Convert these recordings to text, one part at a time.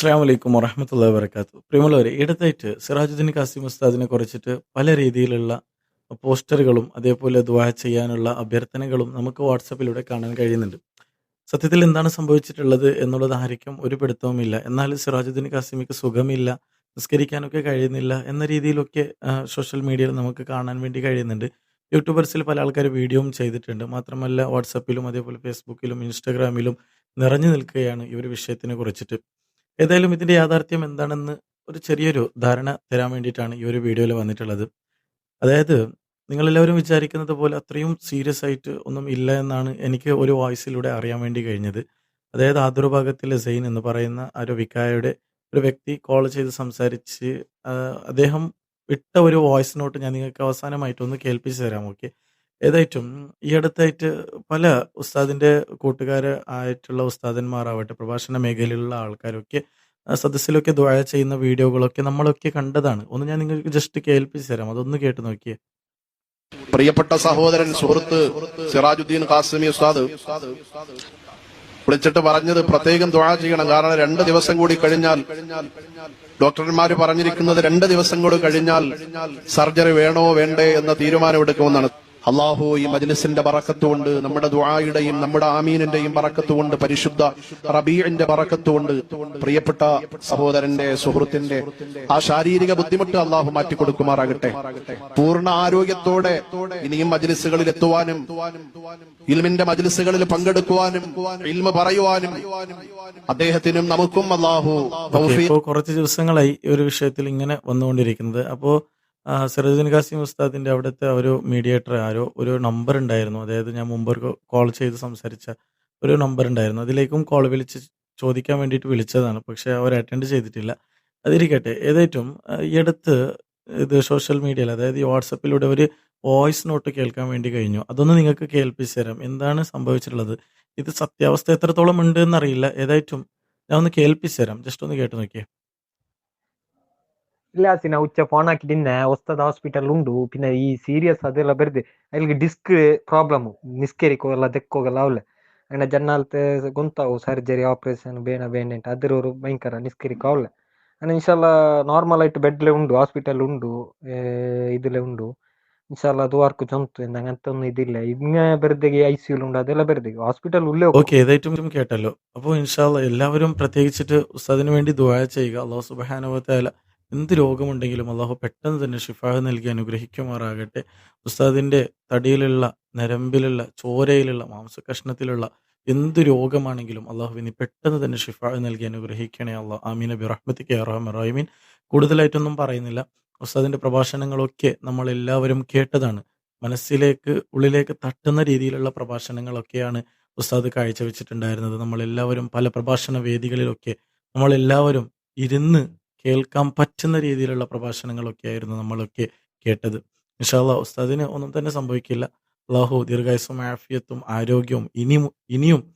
അസ്സാം വലൈക്കും വറഹമത്തല്ല വരക്കാത്തു പ്രിയമുള്ളവരെ ഇടത്തായിട്ട് സിറാജുദ്ദീൻ കാസിം ഉസ്താദിനെ കുറിച്ചിട്ട് പല രീതിയിലുള്ള പോസ്റ്ററുകളും അതേപോലെ ദുവാ ചെയ്യാനുള്ള അഭ്യർത്ഥനകളും നമുക്ക് വാട്സപ്പിലൂടെ കാണാൻ കഴിയുന്നുണ്ട്. സത്യത്തിൽ എന്താണ് സംഭവിച്ചിട്ടുള്ളത് എന്നുള്ളത് ആർക്കും ഒരു പിടുത്തവുമില്ല. എന്നാൽ സിറാജുദ്ദീൻ കാസിമിക്ക് സുഖമില്ല നിസ്കരിക്കാനൊക്കെ കഴിയുന്നില്ല എന്ന രീതിയിലൊക്കെ സോഷ്യൽ മീഡിയയിൽ നമുക്ക് കാണാൻ വേണ്ടി കഴിയുന്നുണ്ട്. യൂട്യൂബേഴ്സിൽ പല ആൾക്കാർ വീഡിയോയും ചെയ്തിട്ടുണ്ട്. മാത്രമല്ല വാട്സപ്പിലും അതേപോലെ ഫേസ്ബുക്കിലും ഇൻസ്റ്റാഗ്രാമിലും നിറഞ്ഞു നിൽക്കുകയാണ് ഈ ഒരു വിഷയത്തിനെ കുറിച്ചിട്ട്. ഏതായാലും ഇതിന്റെ യാഥാർത്ഥ്യം എന്താണെന്ന് ഒരു ചെറിയൊരു ധാരണ തരാൻ വേണ്ടിയിട്ടാണ് ഈ ഒരു വീഡിയോയിൽ വന്നിട്ടുള്ളത്. അതായത് നിങ്ങളെല്ലാവരും വിചാരിക്കുന്നത് പോലെ അത്രയും സീരിയസ് ആയിട്ട് ഒന്നും ഇല്ല എന്നാണ് എനിക്ക് ഒരു വോയിസിലൂടെ അറിയാൻ വേണ്ടി കഴിഞ്ഞത്. അതായത് ആതുർഭാഗത്തിലെ സെയിൻ എന്ന് പറയുന്ന ആ ഒരു വിക്കായയുടെ ഒരു വ്യക്തി കോൾ ചെയ്ത് സംസാരിച്ച് അദ്ദേഹം ഇട്ട ഒരു വോയിസ് നോട്ട് ഞാൻ നിങ്ങൾക്ക് അവസാനമായിട്ടൊന്ന് കേൾപ്പിച്ചു തരാം ഓക്കെ? ഏതായിട്ടും ഈ അടുത്തായിട്ട് പല ഉസ്താദിന്റെ കൂട്ടുകാർ ആയിട്ടുള്ള ഉസ്താദന്മാരാവട്ടെ പ്രഭാഷണ മേഖലയിലുള്ള ആൾക്കാരൊക്കെ സദസ്സിലൊക്കെ ദ്വായ ചെയ്യുന്ന വീഡിയോകളൊക്കെ നമ്മളൊക്കെ കണ്ടതാണ്. ഒന്ന് ഞാൻ നിങ്ങൾക്ക് ജസ്റ്റ് കേൾപ്പിച്ചു തരാം. അതൊന്ന് കേട്ട് നോക്കിയേ. പ്രിയപ്പെട്ട സഹോദരൻ സുഹൃത്ത് സിറാജുദ്ദീൻ ഖാസിമി ഉസ്താദ് വിളിച്ചിട്ട് പറഞ്ഞത് പ്രത്യേകം ദുആ ചെയ്യണം. കാരണം രണ്ട് ദിവസം കൂടി കഴിഞ്ഞാൽ ഡോക്ടർമാര് പറഞ്ഞിരിക്കുന്നത് രണ്ട് ദിവസം കൂടി കഴിഞ്ഞാൽ സർജറി വേണോ വേണ്ടേ എന്ന തീരുമാനമെടുക്കുമെന്നാണ്. അള്ളാഹു ഈ മജ്ലിസിന്റെ പറക്കത്തുകൊണ്ട് നമ്മുടെ ദുആയുടെയും നമ്മുടെ ആമീനിന്റെയും പറക്കത്തുകൊണ്ട് പരിശുദ്ധ റബീഇന്റെ പറക്കത്തുകൊണ്ട് പ്രിയപ്പെട്ട സഹോദരന്റെ സുഹൃത്തിന്റെ ആ ശാരീരിക ബുദ്ധിമുട്ട് അള്ളാഹു മാറ്റിക്കൊടുക്കുമാറാകട്ടെ. പൂർണ ആരോഗ്യത്തോടെ ഇനിയും മജ്ലിസുകളിൽ എത്തുവാനും ഇൽമിന്റെ മജ്ലിസുകളിൽ പങ്കെടുക്കുവാനും ഇൽമ പറയുവാനും അദ്ദേഹത്തിനും നമുക്കും അള്ളാഹു കുറച്ച് ദിവസങ്ങളായി ഒരു വിഷയത്തിൽ ഇങ്ങനെ വന്നുകൊണ്ടിരിക്കുന്നത്. അപ്പോൾ സിറാജുദ്ദീൻ കാസിം ഉസ്താദിന്റെ അവിടുത്തെ ഒരു മീഡിയേറ്റർ ആരോ ഒരു നമ്പർ ഉണ്ടായിരുന്നു. അതായത് ഞാൻ മുമ്പ് കോൾ ചെയ്ത് സംസാരിച്ച ഒരു നമ്പർ ഉണ്ടായിരുന്നു. അതിലേക്കും കോൾ വിളിച്ച് ചോദിക്കാൻ വേണ്ടിയിട്ട് വിളിച്ചതാണ്. പക്ഷെ അവർ അറ്റൻഡ് ചെയ്തിട്ടില്ല. അതിരിക്കട്ടെ ഏതായിട്ടും ഈ അടുത്ത് ഇത് സോഷ്യൽ മീഡിയയിൽ അതായത് ഈ വാട്സപ്പിലൂടെ ഒരു വോയിസ് നോട്ട് കേൾക്കാൻ വേണ്ടി കഴിഞ്ഞു. അതൊന്ന് നിങ്ങൾക്ക് കേൾപ്പിച്ചു തരാം. എന്താണ് സംഭവിച്ചിട്ടുള്ളത്? ഇത് സത്യാവസ്ഥ എത്രത്തോളം ഉണ്ട് എന്നറിയില്ല. ഏതായിട്ടും ഞാൻ ഒന്ന് കേൾപ്പിച്ചു തരാം. ജസ്റ്റ് ഒന്ന് കേട്ട് നോക്കിയേ. ಇಲ್ಲ ಸಿನ ಹುಚ್ಚ ಫೋನ್ ಹಾಕಿದ್ ನಿನ್ನೆ ಹೊಸ್ತದ ಹಾಸ್ಪಿಟಲ್ ಉಂಡು ಪಿನ್ನ ಈ ಸೀರಿಯಸ್ ಅದೆಲ್ಲ ಬರ್ದೆ ಅಲ್ಲಿಗೆ ಡಿಸ್ಕ್ ಪ್ರಾಬ್ಲಮ್ ನಿಸ್ಕೇರಿಕೋಗಲ್ಲ ದೆಕ್ಕೋಗಲ್ಲ ಅವಲ್ಲ ಅಣ್ಣ ಜನ್ನಾಲ್ತ ಗೊಂತಾವು ಸರ್ಜರಿ ಆಪರೇಷನ್ ಬೇಣ ಬೇಣ ಅದ್ರವ್ರು ಭಯಂಕರ ನಿಸ್ಕೇರಿಕ ಅವಲ್ಲ ಅಣ್ಣ ಇನ್ಶಾಲ್ಲ ನಾರ್ಮಲ್ ಆಯ್ತು ಬೆಡ್ಲೆ ಉಂಡು ಹಾಸ್ಪಿಟಲ್ ಉಂಡು ಇದಿಲೆ ಉಂಡು ಇನ್ಶಾಲ್ಲ ಅದು ವಾರ್ಕು ಚೊಂತು ನಂಗೆ ಅಂತೊಂದು ಇದಿಲ್ಲ ഇങ്ങനെ വെറുതെ ഐ സിയിൽ ഉണ്ട് അതെല്ലാം വെറുതെ ഹോസ്പിറ്റൽ ഉള്ളേ ഓക്കെ ഏതായിട്ടും കേട്ടല്ലോ അപ്പോൾ ഇൻഷാല്ല എല്ലാവരും പ്രത്യേകിച്ചിട്ട് ഉസ്താദിന് വേണ്ടി ദുആ ചെയ്യുക അള്ളാഹു സുബ്ഹാനഹു വ തആല എന്ത് രോഗമുണ്ടെങ്കിലും അള്ളാഹു പെട്ടെന്ന് തന്നെ ഷിഫാഹ് നൽകി അനുഗ്രഹിക്കുമാറാകട്ടെ. ഉസ്താദിന്റെ തടിയിലുള്ള നരമ്പിലുള്ള ചോരയിലുള്ള മാംസകഷ്ണത്തിലുള്ള എന്ത് രോഗമാണെങ്കിലും അള്ളാഹുവിന് പെട്ടെന്ന് തന്നെ ഷിഫാഹ് നൽകി അനുഗ്രഹിക്കണേ അള്ളാഹ്. ആമീൻ. അബി റഹ്മത്തിക്ക് റഹ്മീൻ കൂടുതലായിട്ടൊന്നും പറയുന്നില്ല. ഉസ്താദിന്റെ പ്രഭാഷണങ്ങളൊക്കെ നമ്മൾ എല്ലാവരും കേട്ടതാണ്. മനസ്സിലേക്ക് ഉള്ളിലേക്ക് തട്ടുന്ന രീതിയിലുള്ള പ്രഭാഷണങ്ങളൊക്കെയാണ് ഉസ്താദ് കാഴ്ചവെച്ചിട്ടുണ്ടായിരുന്നത്. നമ്മളെല്ലാവരും പല പ്രഭാഷണ വേദികളിലൊക്കെ നമ്മളെല്ലാവരും ഇരുന്ന് കേൾക്കാൻ പറ്റുന്ന രീതിയിലുള്ള പ്രഭാഷണങ്ങളൊക്കെ ആയിരുന്നു നമ്മളൊക്കെ കേട്ടത്. ഇൻഷാല്ല ഉസ്താദിന് ഒന്നും തന്നെ സംഭവിക്കില്ല. അള്ളാഹു ദീർഘായുസും ആഫിയത്തും ആരോഗ്യവും ഇനിയും ഇനിയും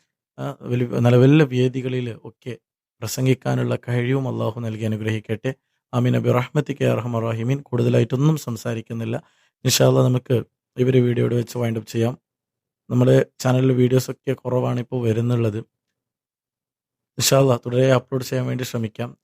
നല്ല വലിയ വേദികളിൽ ഒക്കെ പ്രസംഗിക്കാനുള്ള കഴിവും അള്ളാഹു നൽകി അനുഗ്രഹിക്കട്ടെ. ആമീൻ. അബി റഹ്മത്തി റഹ്മത്തിക്ക് റഹ്മറാഹിമീൻ കൂടുതലായിട്ടൊന്നും സംസാരിക്കുന്നില്ല. ഇൻഷാല്ല നമുക്ക് ഇവർ വീഡിയോയുടെ വെച്ച് വൈൻഡപ്പ് ചെയ്യാം. നമ്മുടെ ചാനലിൽ വീഡിയോസ് ഒക്കെ കുറവാണ് ഇപ്പോൾ വരുന്നുള്ളത്. ഇൻഷാല്ല തുടരെ അപ്ലോഡ് ചെയ്യാൻ വേണ്ടി ശ്രമിക്കാം.